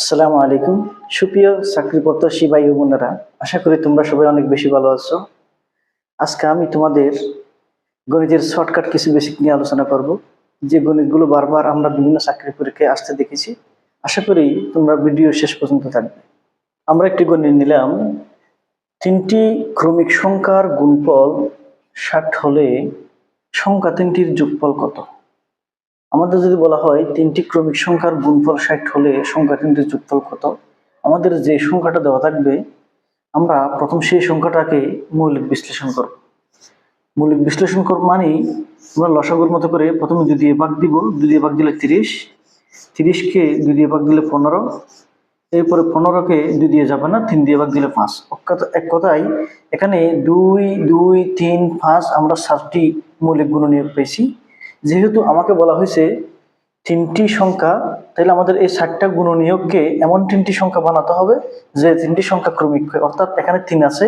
আসসালামু আলাইকুম। সুপ্রিয় চাকরি প্রত্যাশী ভাই বোনেরা, আশা করি তোমরা সবাই অনেক বেশি ভালো আছো। আজকে আমি তোমাদের গণিতের শর্টকাট কিছু বেসিক নিয়ে আলোচনা করব, যে গণিতগুলো বারবার আমরা বিভিন্ন চাকরি পরীক্ষায় আসতে দেখেছি। আশা করি তোমরা ভিডিও শেষ পর্যন্ত থাকবে। আমরা একটি গণিত নিলাম। তিনটি ক্রমিক সংখ্যার গুণফল ষাট হলে সংখ্যা তিনটির যোগফল কত? আমাদের যদি বলা হয় তিনটি ক্রমিক সংখ্যার গুণফল ষাট হলে সংখ্যা তিনটির যোগফল কত? আমাদের যে সংখ্যাটা দেওয়া থাকবে, আমরা প্রথম সেই সংখ্যাটাকে মৌলিক বিশ্লেষণ করব। মৌলিক বিশ্লেষণ করব মানেই আমরা লসাগুর মতো করে প্রথমে দুই দিয়ে ভাগ দিব, দুই দিয়ে ভাগ দিলে তিরিশ, তিরিশকে দুই দিয়ে ভাগ দিলে পনেরো, এরপরে পনেরোকে দুই দিয়ে যাবে না, তিন দিয়ে ভাগ দিলে পাঁচ। এক কথায় এখানে দুই দুই, তিন, পাঁচ আমরা সাতটি মৌলিক গুণনীয়ক পেয়েছি। যেহেতু আমাকে বলা হয়েছে তিনটি সংখ্যা, তাহলে আমাদের এই ষাটটা গুণনীয়ককে এমন তিনটি সংখ্যা বানাতে হবে যে তিনটি সংখ্যা ক্রমিক হয়। অর্থাৎ এখানে তিন আছে,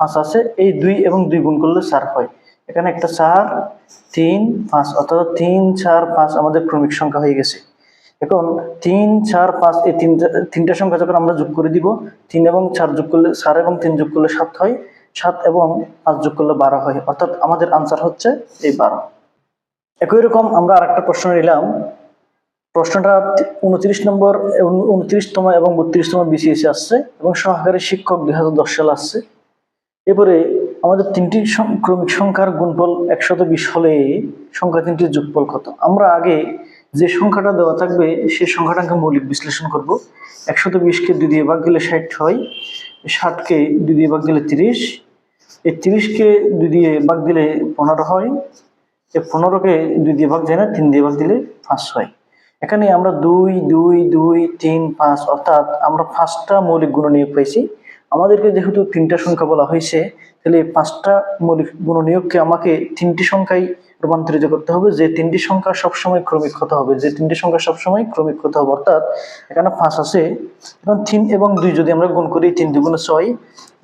পাঁচ আছে, এই দুই এবং দুই গুণ করলে চার হয়। এখানে একটা চার, তিন, পাঁচ, অর্থাৎ তিন, চার, পাঁচ আমাদের ক্রমিক সংখ্যা হয়ে গেছে। এখন তিন, চার, পাঁচ, এই তিনটা তিনটা সংখ্যা যখন আমরা যোগ করে দিব, তিন এবং চার যোগ করলে চার এবং তিন যোগ করলে সাত হয়, সাত এবং পাঁচ যোগ করলে বারো হয়। অর্থাৎ আমাদের আনসার হচ্ছে এই বারো। একই রকম আমরা আরেকটা প্রশ্ন নিলাম। প্রশ্নটা উনত্রিশ নম্বর, উনত্রিশতম এবং বত্রিশতম বিসিএসে আসছে এবং সহকারী শিক্ষক দুই হাজার সালে আসছে। এরপরে আমাদের তিনটি ক্রমিক সংখ্যার গুণফল একশত বিশ হলে সংখ্যা তিনটির যোগফল কত? আমরা আগে যে সংখ্যাটা দেওয়া থাকবে সেই সংখ্যাটাকে মৌলিক বিশ্লেষণ করব। একশত বিশকে দুই দিয়ে ভাগ দিলে ষাট হয়, ষাটকে দুই দিয়ে ভাগ দিলে তিরিশ, এই তিরিশকে দুই দিয়ে ভাগ দিলে পনেরো হয় এই পনেরোকে দুই দিয়ে ভাগ যায় না তিন দিয়ে ভাগ দিলে পাঁচ হয় এখানে আমরা দুই দুই দুই, তিন, পাঁচ, অর্থাৎ আমরা পাঁচটা মৌলিক গুণ নিয়োগ পাইছি। আমাদেরকে যেহেতু তিনটা সংখ্যা বলা হয়েছে তাহলে পাঁচটা মৌলিক গুণনীয়ককে আমাকে তিনটি সংখ্যায় রূপান্তরিত করতে হবে। যে তিনটি সংখ্যা সবসময় ক্রমিক হতে হবে, যে তিনটি সংখ্যা সবসময় ক্রমিক হতে হবে, অর্থাৎ এখানে পাঁচ আছে। এবং তিন এবং দুই যদি আমরা গুণ করি, তিন দুগুণে ছয়,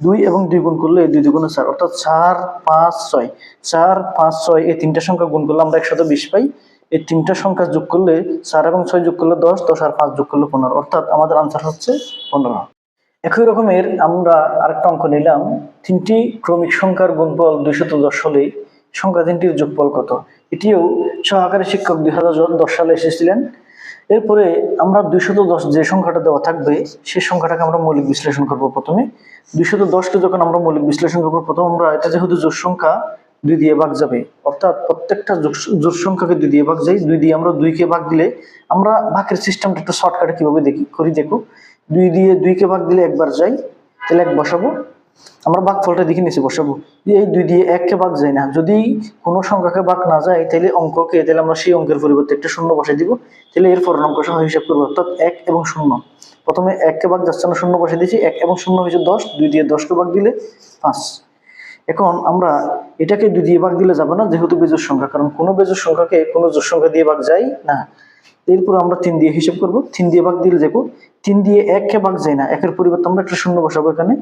দুই এবং দুই গুণ করলে দুই দুগুণে চার, অর্থাৎ চার, পাঁচ, ছয়। চার, পাঁচ, ছয়, এই তিনটা সংখ্যা গুণ করলে আমরা একশত বিশ পাই। এই তিনটা সংখ্যা যোগ করলে চার এবং ছয় যোগ করলে দশ দশ আর পাঁচ যোগ করলে পনেরো, অর্থাৎ আমাদের আনসার হচ্ছে পনেরো। একই রকমের আমরা আরেকটা অঙ্ক নিলাম। তিনটি ক্রমিক সংখ্যার গুণফল দুইশত দশ হলে সংখ্যা তিনটির যোগফল কত? এটিও সহকারী শিক্ষক দুই দশ সালে এসেছিলেন। এরপরে আমরা দুইশত দশ যে সংখ্যাটা দেওয়া থাকবে, সেই সংখ্যাটাকে আমরা মৌলিক বিশ্লেষণ করব প্রথমে। দুইশত দশকে যখন আমরা মৌলিক বিশ্লেষণ করব, প্রথম আমরা এটা যেহেতু জোর সংখ্যা, দুই দিয়ে ভাগ যাবে। অর্থাৎ প্রত্যেকটা জোর সংখ্যাকে দুই দিয়ে ভাগ যাই, দুই দিয়ে আমরা দুইকে ভাগ দিলে আমরা ভাগের সিস্টেমটা একটা শর্টকাটে কীভাবে দেখি, করি দেখো। দুই দিয়ে দুইকে ভাগ দিলে একবার যাই, তাহলে এক বসাবো। আমরা ভাগ ফলটা দেখে নিচে বসাবো। এই দুই দিয়ে এককে ভাগ যায় না। যদি কোনো সংখ্যাকে ভাগ না যায়, তাহলে অঙ্ককে, তাহলে আমরা সেই অঙ্কের পরিবর্তে একটা শূন্য বসাই দিব। তাহলে এর পরের অঙ্ক সহ হিসাব করব, অর্থাৎ এক এবং শূন্য। প্রথমে এককে ভাগ যাচ্ছে না, শূন্য বসে দিয়েছি। এক এবং শূন্য হয়েছে দশ, দুই দিয়ে দশকে ভাগ দিলে পাঁচ। এখন আমরা এটাকে দুই দিয়ে ভাগ দিলে যাবে না, যেহেতু বেজোর সংখ্যা, কারণ কোনো বেজোর সংখ্যাকে কোনো জোর সংখ্যা দিয়ে ভাগ যায় না। এরপর আমরা তিন দিয়ে হিসাব করব। তিন দিয়ে ভাগ দিলে দেখো, তিন দিয়ে এককে ভাগ যায় না, একের পরিবর্তে আমরা একটা শূন্য বসাবো এখানে।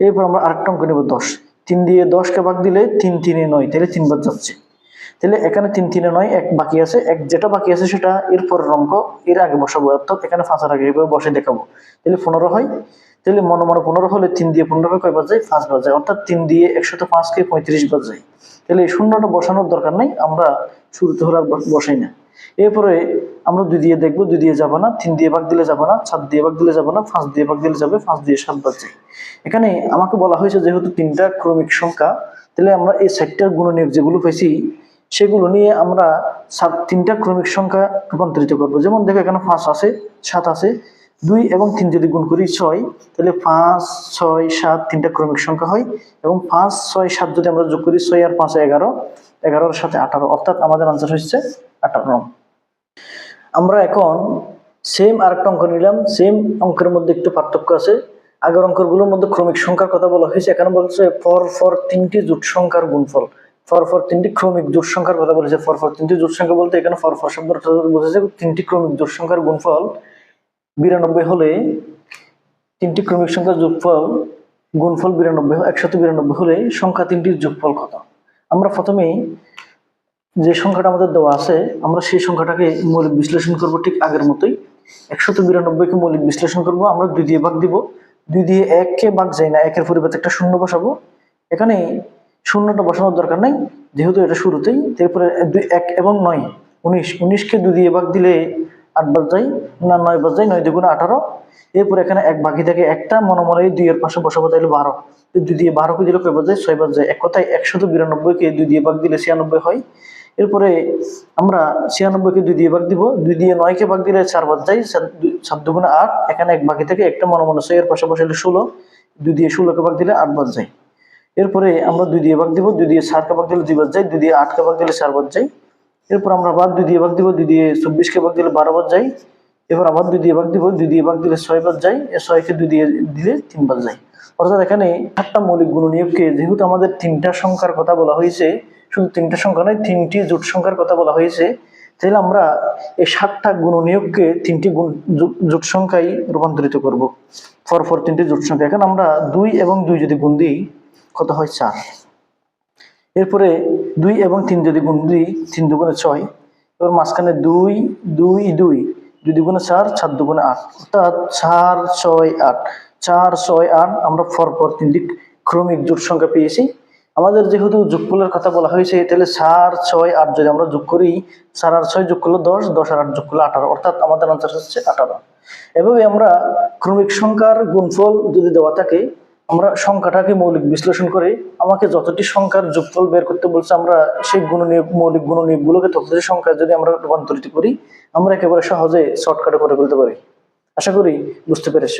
এরপর আমরা আরেকটা অঙ্ক নেব দশ। তিন দিয়ে দশকে ভাগ দিলে তিন তিনে নয়, তাহলে তিনবার যাচ্ছে। তাহলে এখানে তিন তিনে নয়, এক বাকি আছে, এক যেটা বাকি আছে সেটা এর পরের অঙ্ক, এর আগে বসাবো, অর্থাৎ এখানে পাঁচের আগে এভাবে বসে দেখাবো। তাহলে পনেরো হয়, তাহলে মনে মনে পনেরো হলে তিন দিয়ে পনেরো কয় বাজায় পাঁচ বাজায় অর্থাৎ তিন দিয়ে একশত পাঁচকে পঁয়ত্রিশ বাজায় তাহলে এই শূন্যটা বসানোর দরকার নেই, আমরা শুরুতে হলে বসাই না। এরপরে আমরা দুই দিয়ে দেখব, দুই দিয়ে যাব না, তিন দিয়ে ভাগ দিলে যাব না সাত দিয়ে ভাগ দিলে যাব না, পাঁচ দিয়ে ভাগ দিলে যাবে, পাঁচ দিয়ে সাত বাজে। এখানে আমাকে বলা হয়েছে যেহেতু তিনটা ক্রমিক সংখ্যা, তাহলে আমরা এই সাতটার গুণনীয়ক যেগুলো পেয়েছি সেগুলো নিয়ে আমরা সাত, তিনটা ক্রমিক সংখ্যা রূপান্তরিত করব। যেমন দেখো এখানে পাঁচ আছে, সাত আছে, দুই এবং তিন যদি গুণ করি ছয়, তাহলে পাঁচ, ছয়, সাত তিনটা ক্রমিক সংখ্যা হয় এবং পাঁচ, ছয়, সাত যদি আমরা যোগ করি ছয় আর পাঁচ, এগারো এগারোর সাথে আঠারো, অর্থাৎ আমাদের আনসার হচ্ছে আঠারো। আমরা এখন সেম আরেকটা অঙ্ক নিলাম সেম অঙ্কের মধ্যে একটু পার্থক্য আছে। আগের অঙ্কগুলোর মধ্যে ক্রমিক সংখ্যার কথা বলা হয়েছে, এখানে বলছে ফর ফর তিনটি জোট সংখ্যার গুণফল। ফর ফর তিনটি ক্রমিক জোট সংখ্যার কথা বলেছে। ফর ফর তিনটি জোট সংখ্যা বলতে এখানে ফর ফর শব্দটা বোঝাচ্ছে তিনটি ক্রমিক জোট সংখ্যার গুণফল। বিরানব্বই হলে তিনটি ক্রমিক সংখ্যার যোগফল, গুণফল বিরানব্বই, একশত বিরানব্বই হলে সংখ্যা তিনটির যোগফল কত? আমরা প্রথমেই যে সংখ্যাটা আমাদের দেওয়া আছে, আমরা সেই সংখ্যাটাকে মৌলিক বিশ্লেষণ করব ঠিক আগের মতোই। একশত বিরানব্বইকে মৌলিক বিশ্লেষণ করব, আমরা দুই দিয়ে ভাগ দিব। দুই দিয়ে এককে ভাগ যায় না, একের পরিবর্তে একটা শূন্য বসাবো। এখানে শূন্যটা বসানোর দরকার নাই, যেহেতু এটা শুরুতেই, তারপরে দুই, এক এবং নয়, উনিশ। উনিশকে দুই দিয়ে ভাগ দিলে আট বাজ যায় না নয় বাজ যায় নয় দুগুণে আঠারো। এরপর এখানে এক বাকি থাকে একটা, মনে মনে এই দুইয়ের পাশে বসাবো তাইলে বারো। দুই দিয়ে বারোকে দিলে কয় বাজ? যায় ছয় বাজ। যায় এক কথায় একশত বিরানব্বইকে দুই দিয়ে ভাগ দিলে ছিয়ানব্বই হয়। এরপরে আমরা ছিয়ানব্বইকে দুই দিয়ে ভাগ দিব। দুই দিয়ে নয়কে ভাগ দিলে চার বাদ যায় সাত- দুই- দুগুণে আট। এখানে এক বাকি থেকে একটা, মনে মনে ছয়ের পাশে বসাইলে ষোলো। দুই দিয়ে ষোলোকে ভাগ দিলে আট বাদ যায় এরপরে আমরা দুই দিয়ে ভাগ দিব। দুই দিয়ে চারকে ভাগ দিলে দুই বাদ যায় দুই দিয়ে আটকে ভাগ দিলে চার বাদ যায় এরপর আমরা আবার দুই দিয়ে ভাগ দিব, দুই দিয়ে চব্বিশকে ভাগ দিলে বারো বাদ যাই এবার আবার দুই দিয়ে ভাগ দিব, দুই দিয়ে ভাগ দিলে ছয় যায়, এ ছয়কে দুই দিয়ে দিলে তিন বাদ যায়। অর্থাৎ এখানে সাতটা মৌলিক গুণনীয়ককে যেহেতু আমাদের তিনটা সংখ্যার কথা বলা হয়েছে, শুধু তিনটা সংখ্যা নয়, তিনটি জোট সংখ্যার কথা বলা হয়েছে, তাহলে আমরা এই সাতটা গুণনীয়ককে তিনটি গুণ জোট সংখ্যায় রূপান্তরিত করব। ফর ফর তিনটি জোট সংখ্যা। এখন আমরা দুই এবং দুই যদি গুণ দিই, কত হয় চার? এরপরে দুই এবং তিন যদি গুণ দিই, তিন দুগুণে ছয়, এবার মাঝখানে দুই দুই দুই দুই দুগুণে চার চার দুগুণে আট, অর্থাৎ চার, ছয়, আট, চার, ছয়, আট, আমরা ফর পর তিনটি ক্রমিক জোট সংখ্যা পেয়েছি। আমাদের যেহেতু যোগফলের কথা বলা হয়েছে, তাহলে চার, ছয়, আট যদি আমরা যোগ করি, চার আর ছয় যোগ করল দশ দশ আর আট যোগ করল আঠারো, অর্থাৎ আমাদের আনসার হচ্ছে আঠারো। এভাবে আমরা ক্রমিক সংখ্যার গুণফল যদি দেওয়া থাকে আমরা সংখ্যাটাকে মৌলিক বিশ্লেষণ করে। আমাকে যতটি সংখ্যার যোগফল বের করতে বলছে, আমরা সেই গুণনীয় মৌলিক গুণনীয়কগুলোকে ততটি সংখ্যা যদি আমরা রূপান্তরিত করি, আমরা একেবারে সহজে শর্টকাটে করে ফেলতে পারি। আশা করি বুঝতে পেরেছ।